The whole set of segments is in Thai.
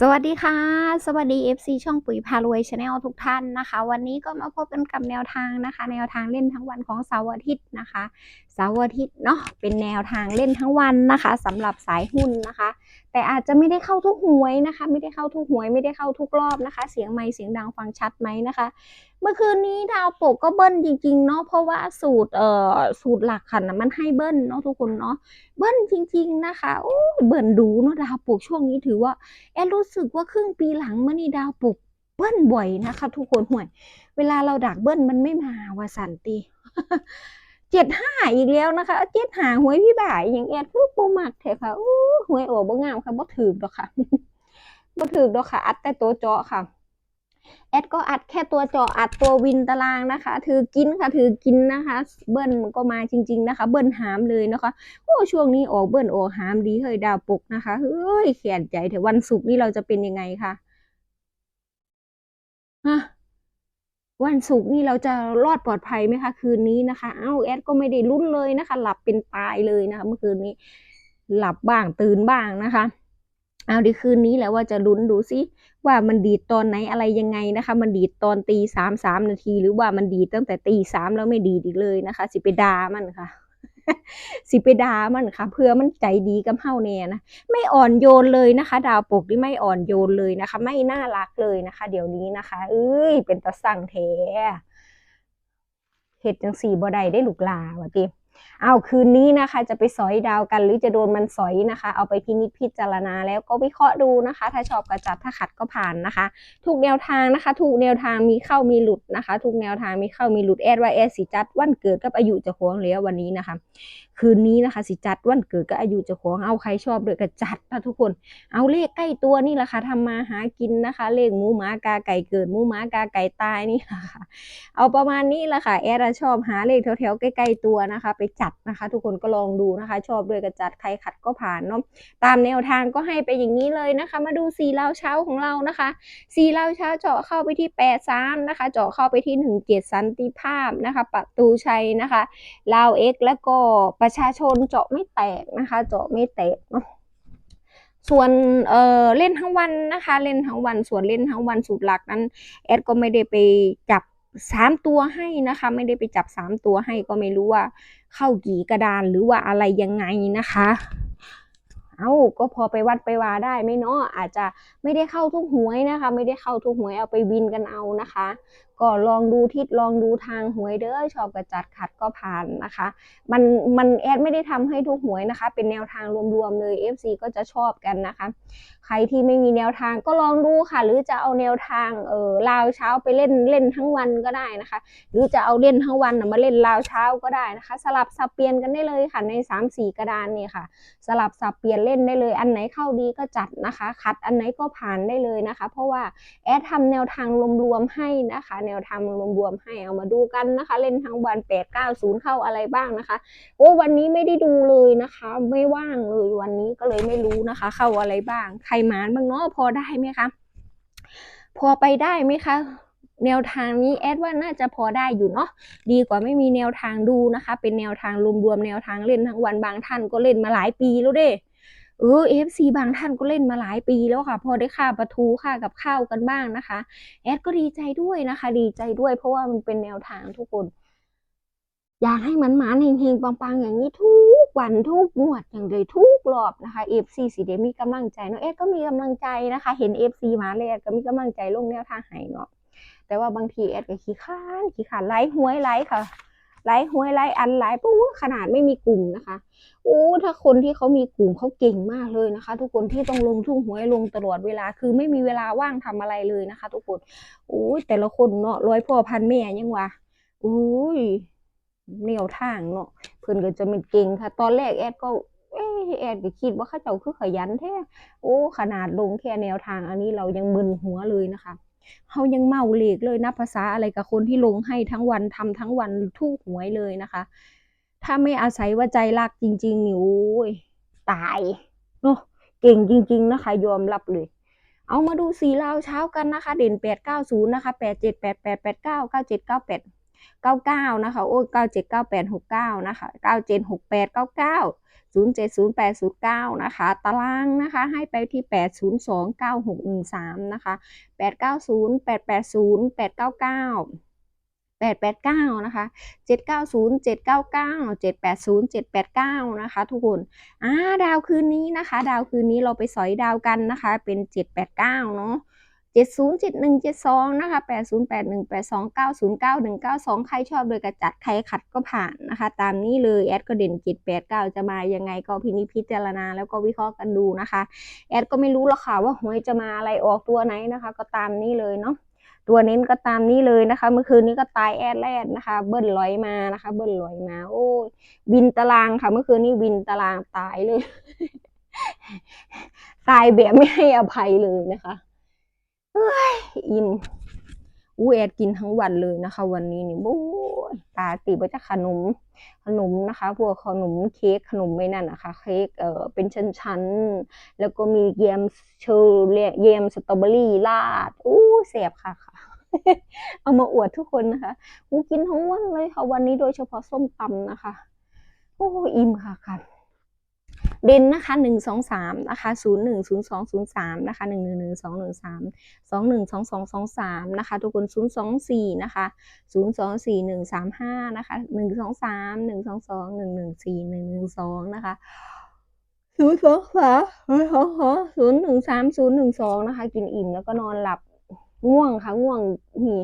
สวัสดีค่ะ สวัสดี FC ช่องปุ๋ยพารวยชาแนลทุกท่านนะคะ วันนี้ก็มาพบกันกับแนวทางนะคะ แนวทางเล่นทั้งวันของเสาร์อาทิตย์นะคะเสาร์อาทิตย์เนาะเป็นแนวทางเล่นทั้งวันนะคะสำหรับสายหุ้นนะคะ แต่อาจจะไม่ได้เข้าทุกหวยนะคะ ไม่ได้เข้าทุกหวย ไม่ได้เข้าทุกรอบนะคะ เสียงไมค์เสียงดังฟังชัดไหมนะคะ เมื่อคืนนี้ดาวปกก็เบิ้ลจริงๆเนาะเพราะว่าสูตรเอ่อสูตรหลักค่ะนะมันให้เบิ้ลเนาะทุกคนเนาะเบิ้ลจริง ๆนะคะโอ้ยเบิ้ลดูเนาะดาวปกช่วงนี้ถือว่าแอนรู้สึกว่าครึ่งปีหลังเมานี่ดาวปลุกเบิ้ลบ่อยนะคะ ทุกคนห่วย เวลาเราดักเบิ้ลมันไม่มาว่าสันติ จ็ดห้าอีกแล้วนะคะเจ็ดหาหวยพี่บ่ายอย่างแอดคือโปมักเถอะค่ะอู้หวยโอ้บ่งามค่ะบ่ถือดอกค่ะบ่ถือดอกค่ะ อัดแต่ตัวเจาะค่ะ แอดก็อัดแค่ตัวเจาะอัดตัววินตารางนะคะ ถือกินค่ะ ถือกินนะคะ เบิ้ลก็มาจริง ๆนะคะ เบิ้ลหามเลยนะคะโอ้ช่วงนี้ออกเบิ้ลออกหามดีเฮ้ยดาวปกนะคะเฮ้ยแขนใจเถอะวันศุกร์นี้เราจะเป็นยังไงคะฮะ วันศุกร์นี่เราจะรอดปลอดภัยไหมคะ คืนนี้นะคะ เอ้าแอดก็ไม่ได้ลุ้นเลยนะคะ หลับเป็นตายเลยนะคะ เมื่อคืนนี้ หลับบ้างตื่นบ้างนะคะ เอาดีคืนนี้แหล้วว่าจะลุ้นดูซิว่ามันดีดตอนไหนอะไรยังไงนะคะ มันดีดตอนตีสามสามนาที หรือว่ามันดีดตั้งแต่ตีสามแล้วไม่ดีดอีกเลยนะคะ สิไปดามันค่ะ สิไปดามันค่ะ เพื่อมันใจดีกับเฮาแน่นะไม่อ่อนโยนเลยนะคะ ดาวปกที่ไม่อ่อนโยนเลยนะคะ ไม่น่ารักเลยนะคะ เดี๋ยวนี้นะคะ เอ้ยเป็นตะสั่งแท้เห็ดจังสี่บ่ได้ได้ลูกลาว่าติ เอาคืนนี้นะคะ จะไปสอยดาวกันหรือจะโดนมันสอยนะคะ เอาไปพินิจพิจารณาแล้วก็วิเคราะห์ดูนะคะ ถ้าชอบกระจัดถ้าขัดก็ผ่านนะคะทุกแนวทางนะคะทุกแนวทางมีเข้ามีหลุดนะคะทุกแนวทางมีเข้ามีหลุดแอดว่าแอดสิจัดวันเกิดกับอายุจะของแล้ววันนี้นะคะ คืนนี้นะคะ สิจัดวันเกิดกับอายุจะของเอาใครชอบด้วยก็จัดนะทุกคน เอาเลขใกล้ตัวนี่แหละค่ะทำมาหากินนะคะ เลขหมูหมากาไก่เกิดหมูหมากาไก่ตายนี่ค่ะ เอาประมาณนี้แหละค่ะแอดชอบหาเลขแถวๆใกล้ๆตัวนะคะไปจัดนะคะ ทุกคนก็ลองดูนะคะ ชอบด้วยก็จัดใครขัดก็ผ่านเนาะตามแนวทางก็ให้ไปอย่างนี้เลยนะคะ มาดูสีเลาเช้าของเรานะคะสีเลาเช้าเจาะเข้าไปที่แปดสามนะคะ เจาะเข้าไปที่หนึ่งเกียรติสันติภาพนะคะประตูชัยนะคะลาวเอ็กแล้วก็ประชาชนเจาะไม่แตกนะคะ เจาะไม่แตกเนาะส่วนเออเล่นทั้งวันนะคะ เล่นทั้งวันส่วนเล่นทั้งวันสูตรหลักนั้นแอดก็ไม่ได้ไปจับ สามตัวให้นะคะ ไม่ได้ไปจับสามตัวให้ก็ไม่รู้ว่า เข้ากี่กระดานหรือว่าอะไรยังไงนะคะ เอาก็พอไปวัดไปวาได้ไหมเนาะอาจจะไม่ได้เข้าทุกหวยนะคะ ไม่ได้เข้าทุกหวยเอาไปวินกันเอานะคะก็ลองดูทิศลองดูทางหวยเด้อชอบกระจัดขัดก็ผ่านนะคะ มันมันแอดไม่ได้ทำให้ทุกหวยนะคะ เป็นแนวทางรวมๆเลย FC ก็จะชอบกันนะคะ ใครที่ไม่มีแนวทางก็ลองดูค่ะ หรือจะเอาแนวทางเออลาวเช้าไปเล่นเล่นทั้งวันก็ได้นะคะ หรือจะเอาเล่นทั้งวันมาเล่นลาวเช้าก็ได้นะคะ สลับสับเปลี่ยนกันได้เลยค่ะใน 3 4 กระดานนี่ค่ะ สลับสับเปลี่ยนเล่นได้เลย อันไหนเข้าดีก็จัดนะคะ คัดอันไหนก็ผ่านได้เลยนะคะ เพราะว่าแอดทำแนวทางรวมๆให้นะคะแนวทางรวมๆให้เอามาดูกันนะคะ เล่นทั้งวัน8 9 0 เข้าอะไรบ้างนะคะ โอ้วันนี้ไม่ได้ดูเลยนะคะ ไม่ว่างเลยวันนี้ก็เลยไม่รู้นะคะ เข้าอะไรบ้าง ใครหมานบ้างเนาะพอได้ไหมคะพอไปได้ไหมคะแนวทางนี้แอดว่าน่าจะพอได้อยู่เนาะดีกว่าไม่มีแนวทางดูนะคะ เป็นแนวทางรวมๆแนวทางเล่นทั้งวันบางท่านก็เล่นมาหลายปีแล้วเด้ เออเอฟซีบางท่านก็เล่นมาหลายปีแล้วค่ะ พอได้ค่าประทูค่ากับข้าวกันบ้างนะคะ แอดก็ดีใจด้วยนะคะ ดีใจด้วย เพราะว่ามันเป็นแนวทางทุกคน อยากให้มันหมานเฮงๆปังๆ อย่างนี้ทุกวันทุกงวดอย่างเลยทุกรอบนะคะ FC สีเดมีกำลังใจเนาะเอสก็มีกำลังใจนะคะ เห็น FC มาเลยก็มีกำลังใจลงแนวทางให้เนาะแต่ว่าบางทีเอสก็ขี้ข้านขี้ขานไลฟ์หวยไลฟ์ค่ะ ไลฟ์หวยไลฟ์อันไลฟ์ปุ๊บขนาดไม่มีกลุ่มนะคะโอ้ถ้าคนที่เขามีกลุ่มเขาเก่งมากเลยนะคะ ทุกคนที่ต้องลงทุ่งหวยลงตลอดเวลาคือไม่มีเวลาว่างทำอะไรเลยนะคะ ทุกคนโอ้แต่ละคนเนาะร้อยพ่อพันแม่ยังวะอุ้ยแนวทางเนาะเพิ่อนก็จะเป็นเก่งค่ะ ตอนแรกแอดก็เอแอดก็คิดว่าเขาเจ้าคือขยันแท้โอ้ ขนาดลงแค่แนวทางอันนี้เรายังมึนหัวเลยนะคะ เฮายังเมาเหล็กเลยนับภาษาอะไรกับคนที่ลงให้ทั้งวันทำทั้งวันทู่หวยเลยนะคะ ถ้าไม่อาศัยว่าใจรักจริงๆนี่โอ้ยตายเนาะเก่งจริง ๆ นะคะยอมรับเลย เอามาดูสีลาวเช้ากันนะคะ เด่นแปดเก้าศูนย์นะคะแปดเจ็ดแปดแปดแปดเก้าเก้าเจ็ดเก้าแปด เก้าเก้านะคะ โอ้เก้าเจ็ดเก้าแปดหกเก้านะคะเก้าเจ็ดหกแปดเก้าเก้า070 809 นะคะ ตารางนะคะ ให้ไปที่ 802 9613 นะคะ 890 880 899 889 นะคะ 790 799 780 789 นะคะ ทุกคนอ่าดาวคืนนี้นะคะ ดาวคืนนี้เราไปสอยดาวกันนะคะ เป็น 789 เนาะ 70 71 72นะคะ80 81 82 90 91 92 ใครชอบเลยกระจัดใครขัดก็ผ่านนะคะ ตามนี้เลยแอดก็เด่น789 จะมายังไงก็พินิจพิจารณาแล้วก็วิเคราะห์กันดูนะคะ แอดก็ไม่รู้หรอกค่ะว่าหวยจะมาอะไรออกตัวไหนนะคะ ก็ตามนี้เลยเนาะตัวเน้นก็ตามนี้เลยนะคะ เมื่อคืนนี้ก็ตายแอดแรดนะคะ เบิ้ลลอยมานะคะ เบิ้ลลอยมา โอ้ยวินตารางค่ะ เมื่อคืนนี้วินตารางตายเลย ตายแบบไม่ให้อภัยเลยนะคะ อิ่มอู้แอดกินทั้งวันเลยนะคะ วันนี้นี่โอ้ยตาตีไปจากขนม ขนมนะคะ พวกขนมเค้กขนมไม่นั่นนะคะ เค้กเออเป็นชั้นๆ แล้วก็มีแยมเชอร์เยมสตรอเบอรี่ราดอู้แสบค่ะค่ะ เอามาอวดทุกคนนะคะอู้กินทั้งวันเลยค่ะ วันนี้โดยเฉพาะส้มตำนะคะ โอ้อิ่มค่ะค่ะ เด่นนะคะหนึ่งสองสามนะคะศูนย์หนึ่งศูนย์สองศูนย์สามนะคะหนึ่งหนึ่งหนึ่งสองหนึ่งสามสองหนึ่งสองสองสองสามนะคะทุกคนศูนย์สองสี่นะคะศูนย์สองสี่หนึ่งสามห้านะคะหนึ่งสองสามหนึ่งสองสองหนึ่งหนึ่งสี่หนึ่งหนึ่งสองนะคะศูนย์สองสามศูนย์หนึ่งสามศูนย์หนึ่งสองนะคะ กินอิ่มแล้วก็นอนหลับง่วงค่ะง่วงนี่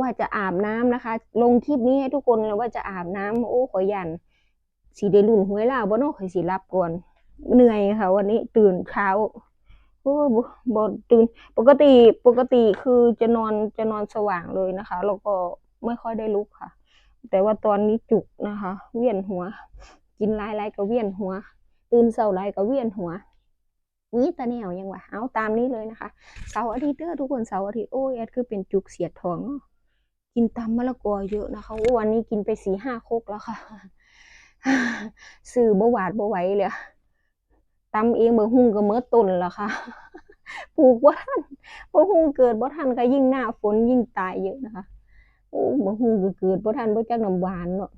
ว่าจะอาบน้ำนะคะ ลงคลิปนี้ให้ทุกคนเลยว่าจะอาบน้ำโอ้ขอยัน สีได้รุ่นหวยลาวบ่เนอกข่อยสิรับก่อน เหนื่อยค่ะ วันนี้ตื่นเช้าโอ้บ่บ่ตื่นปกติปกติคือจะนอนจะนอนสว่างเลยนะคะ แล้วก็ไม่ค่อยได้ลุกค่ะ แต่ว่าตอนนี้จุกนะคะ เวียนหัว กินหลาย ๆ ก็เวียนหัว ตื่นเช้าหลายก็เวียนหัวนี่ตาแนวยังวะเอาตามนี้เลยนะคะเสาร์อาทิตย์เด้อทุกคนเสาร์อาทิตย์โอ้ยแอดคือเป็นจุกเสียดท้องกินตำมะละกอเยอะนะคะโอ้วันนี้กินไปสี่ห้าโคกแล้วค่ะ ซื้อบ่หวาดบ่ไหวเลยตำเองบ่หุ่งก็เมื่อต้นแล้วค่ะปลูกบ่ทันบ่หุ่งเกิดบ่ทันก็ยิ่งหน้าฝนยิ่งตายเยอะนะคะโอ้บ่หุ่งก็เกิดบ่ทันบ่จักน้ำหวานเนาะ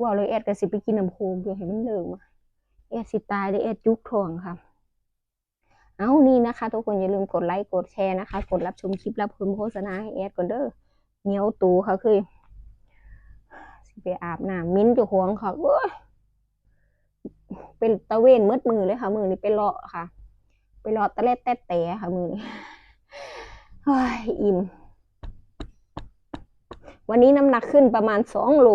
ว่าเลยแอดก็สิไปกินน้ำโคมอยู่ให้มันเลิกมาแอดสิตายได้แอดจุกท้องค่ะเอานี่นะคะ ทุกคนอย่าลืมกดไลค์กดแชร์นะคะ กดรับชมคลิปรับชมโฆษณาให้แอดก่อนเด้อเหนียวตูค่ะคือ ไปอาบน้ำมิ้นจ้าของค่ะเว้ยเป็นตะเวนมืดมือเลยค่ะ มือนี้ไปเลาะค่ะ ไปเลาะตะเล็ดแต่แต่ค่ะมือนี้เฮ้ยอิ่ม วันนี้น้ำหนักขึ้นประมาณสองโล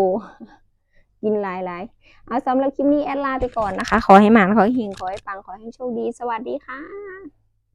กินหลายหลายๆเอาสำหรับคลิปนี้แอดลาไปก่อนนะคะ ขอให้หมานขอให้เฮงขอให้ปังขอให้โชคดี สวัสดีค่ะ